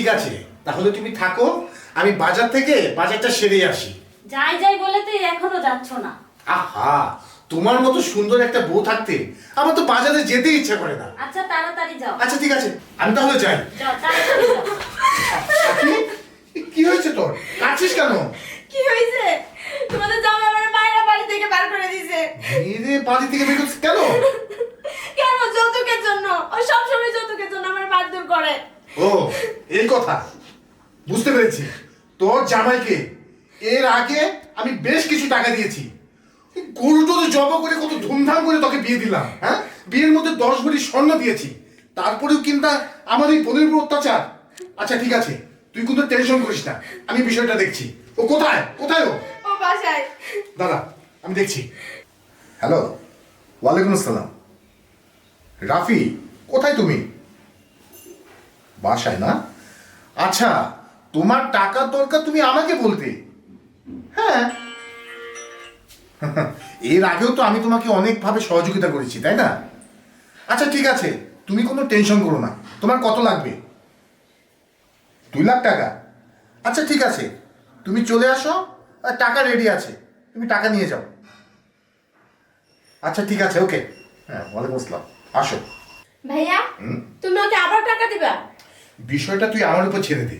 ঠিক আছে তাহলে তুমি থাকো আমি বাজার থেকে বাজারটা সেরে আসি। যাই যাই বলে তুই এখনও যাচ্ছ না। আহা তোমার মতো সুন্দর একটা বউ থাকতে আমার তো বাজারে যেতে ইচ্ছা করে না। আচ্ছা তাড়াতাড়ি যাও। আচ্ছা ঠিক আছে আমি তাহলে যাই। যাও তাড়াতাড়ি যাও। কি? কি হয়েছে তোর? কাছিস কেন? কি হয়েছে? তোমাদের জামাই আমার বাইরে বাড়ি থেকে বার করে দিয়েছে। মেরে বাড়ি থেকে বের করছিস কেন কেন যৌতুকের জন্য ও সবসময় যৌতুকের জন্য আমার মারধর করে ও এই কথা। বুঝতে পেরেছি। তোর জামাইকে এর আগে আমি বেশ কিছু টাকা দিয়েছি। গরু টরু জব করে কত ধুমধাম করে তোকে বিয়ে দিলাম হ্যাঁ? বিয়ের মধ্যে দশ ভরি স্বর্ণ দিয়েছি। তারপরেও কিন্তু আমার এই বোনের উপর অত্যাচার। আচ্ছা ঠিক আছে। তুই কিন্তু টেনশন করিস না। আমি বিষয়টা দেখছি। ও কোথায়? কোথায় ও? ও বাসায়। দাদা আমি দেখছি। হ্যালো ওয়ালাইকুম আসসালাম। রাফি কোথায় তুমি? বাসায় না? আচ্ছা তোমার টাকার দরকার তুমি আমাকে বলতে। হ্যাঁ। এর আগেও তো আমি তোমাকে অনেকভাবে সহযোগিতা করেছি তাই না? আচ্ছা ঠিক আছে তুমি কোনো টেনশন করো না। তোমার কত লাগবে? দুই লাখ টাকা। আচ্ছা ঠিক আছে তুমি চলে আসো টাকা রেডি আছে তুমি টাকা নিয়ে যাও। আচ্ছা ঠিক আছে ওকে হ্যাঁ ওয়ালাইকুম আসসালাম আসো। ভাইয়া তুমি ওকে আবার টাকা দিবা? বিষয়টা তুই আমার উপর ছেড়ে দে।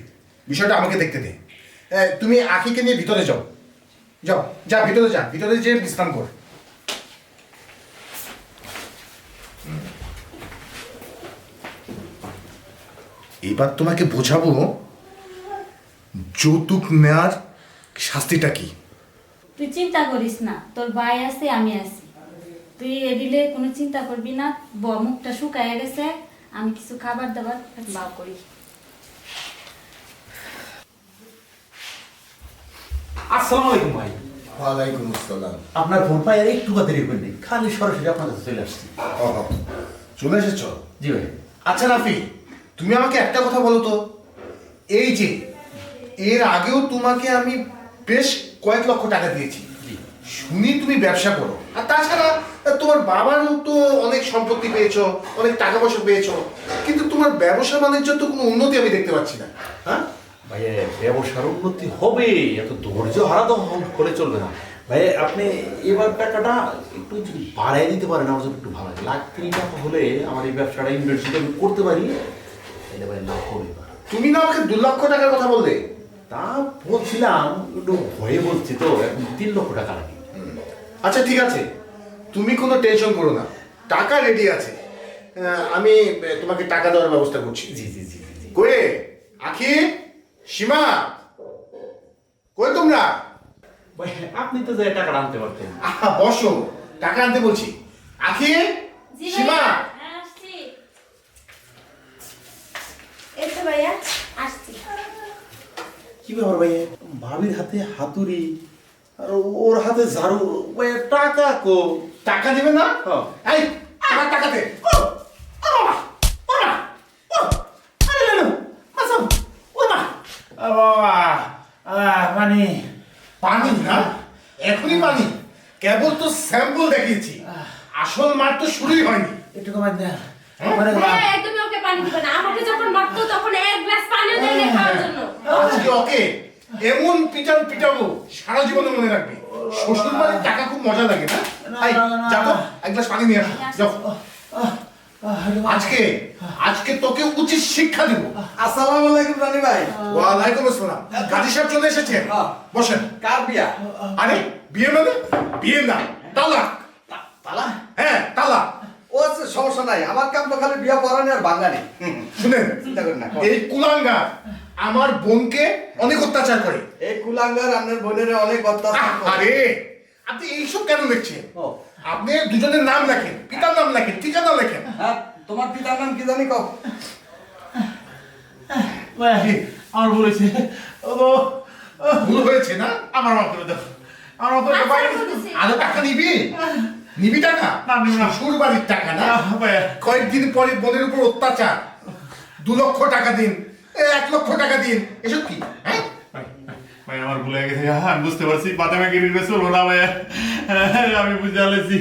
বিষয়টা আমাকে দেখতে দে। তুমি আখিকে নিয়ে ভিতরে যাও। যাও, যা, ভিতরে যা, ভিতরে যেয়ে বিশ্রাম কর। এবার তোমাকে বোঝাবো, যৌতুক নেওয়ার শাস্তিটা কি? তুই চিন্তা করিস না, তোর ভাই আছে, আমি আছি। তুই এদিলে কোনো চিন্তা করবি না মুখটা শুকায় গেছে আমি কিছু খাবার দাবার বাও করি। আসসালামু আলাইকুম ভাই। ওয়ালাইকুম আসসালাম। আপনার ফোন পাই আর একটু খালি সরাসরি আপনার কাছে চলে আসছি। চলে এসেছ? জি ভাই। আচ্ছা রাফি তুমি আমাকে একটা কথা বলো তো। এই যে এর আগেও তোমাকে আমি বেশ কয়েক লক্ষ টাকা দিয়েছি। শুনি তুমি ব্যবসা করো। আর তাছাড়া তোমার বাবার তো অনেক সম্পত্তি পেয়েছ অনেক টাকা পয়সা পেয়েছ কিন্তু তোমার ব্যবসা বাণিজ্য তো কোনো উন্নতি আমি দেখতে পাচ্ছি না হ্যাঁ? ভাই ব্যবসার উন্নতি হবে এত ধৈর্য হারা তো করে চলবে না। ভাই আপনি এবার টাকাটা একটু যদি বাড়াই দিতে পারেন আমার জন্য একটু ভালো লাগে। লাখ তিন টাকা হলে আমার এই ব্যবসাটা ইনভেস্ট আমি করতে পারি। তাহলে ভাই লাভ হবে তুমি না আমাকে দু লক্ষ টাকার কথা বললে? তা বলছিলাম একটু ভয়ে বলছি তো এখন তিন লক্ষ টাকা লাগে। আচ্ছা ঠিক আছে। তুমি কোনো টেনশন করো না। টাকা রেডি আছে। আমি তোমাকে টাকা দেওয়ার ব্যবস্থা করছি। জি জি জি জি জি। আখি? সীমা? কই তোমরা? আপনি তো যে টাকাটা আনতে পারতেন। আহা বসো। টাকা আনতে বলছি। আখি? সীমা ভাইয়া হ্যাঁ, আসছি। এসে ভাইয়া আসছি। কি ব্যাপার ভাই? ভাবির হাতে হাতুড়ি আর ওর হাতে ঝাড়ু টাকা কো? টাকা দিবে না? হ্যাঁ। এই আমার টাকা দে। মানে পানি না? এখনই পানি। কেবল তো স্যাম্পল দেখিয়েছি। আসল মার তো শুরুই হয়নি। একটু কমাই দেন হ্যাঁ? মানে একদমই ওকে পানি দিবে না। আমাকে যখন মারতো তখন এক গ্লাস পানিও দেয়নি খাওয়ার জন্য। আজকে ওকে এমন পিটান পিটাবো সারা জীবনে মনে রাখবে। শ্বশুর বাড়ির টাকা খুব মজা লাগে না? এই, যা এক গ্লাস পানি নিয়ে আসো যাও। আজকে আজকে তোকে উচিত শিক্ষা দেবো। আসসালামু আলাইকুম রানী ভাই। ওয়ালাইকুম আসসালাম। কাজী সাহেব চলে এসেছে। হ্যাঁ। বসেন। কার বিয়া? আরে বিয়ে মানে? বিয়ে না তালা তালা হ্যাঁ তালা ও আছে সমস্যা নাই। আমার কাম তো খালি বিয়া পড়ানি আর বাঙালি শুনেন চিন্তা করেন না এই কুলাঙ্গা আমার বোনকে অনেক অত্যাচার করে। এই কুলাঙ্গার আপনার বোনের অনেক অত্যাচার করে। আরে আপনি এইসব কেন লিখছেন আপনি দুজনের নাম লেখেন পিতার নাম লেখেন ঠিকানা লেখেন। হ্যাঁ তোমার পিতার নাম কি জানি কও? আমার বলেছে ও ও, ভুল হয়েছে না? আমার মাফ করে দাও। আমার মাফ করে। আচ্ছা। আরও টাকা নিবি? নিবি টাকা? না, নিবো না। শ্বশুর বাড়ির টাকা না? কয়েকদিন পরে বোনের উপর অত্যাচার। দু লক্ষ টাকা দিন। এক লক্ষ টাকা দিন। এসব কি? হ্যাঁ? ভাই, আমার ভুলে গেছে। হ্যাঁ, আমি বুঝতে পারছি। বাদামে গিরি চলবো না ভাই আমি বুঝে আলেছি।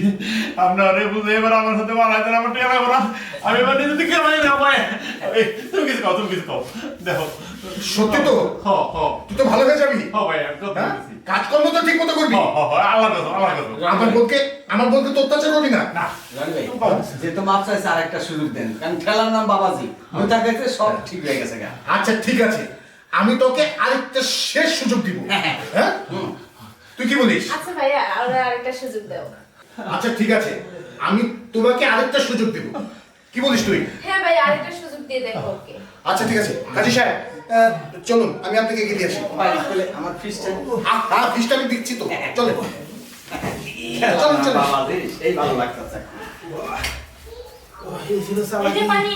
আপনারে বুঝে এবার আমার সাথে মারা আমার টেরা করা আমি এবার নিজে থেকে ভাই না ভাই এই, তুমি কিছু তুমি কিছু দেখো। সত্যি তো? হ হ। তুই তো ভালো হয়ে যাবি? হ ভাই হ্যাঁ? কাজকর্ম তো ঠিক মতো করবি? আল্লাহ কথা আল্লাহ কথা আমার বোনকে আমার বোনকে তো অত্যাচার করবি না? না। জানি ভাই, মাপ চাইছে আর একটা সুযোগ দেন কারণ খেলার নাম বাবাজি। ওইটা গেছে সব ঠিক হয়ে গেছে আচ্ছা ঠিক আছে। আমি তোকে আরেকটা শেষ সুযোগ দিব। হ্যাঁ তুই কি বলিস? আচ্ছা আর আরেকটা সুযোগ দাও আচ্ছা ঠিক আছে। আমি তোমাকে আরেকটা সুযোগ দিব। কি বলিস তুই? হ্যাঁ ভাই আরেকটা সুযোগ দিয়ে দেখো ওকে। আচ্ছা ঠিক আছে। কাজী সাহেব চলুন আমি আপনাকে এগিয়ে দিয়ে আসি। ভাই তাহলে আমার ফিসটা হ্যাঁ ফিসটা আমি দিচ্ছি তো। চলে চলুন চলুন। চলো এই ভালো লাগতেছে। এই যে পানি।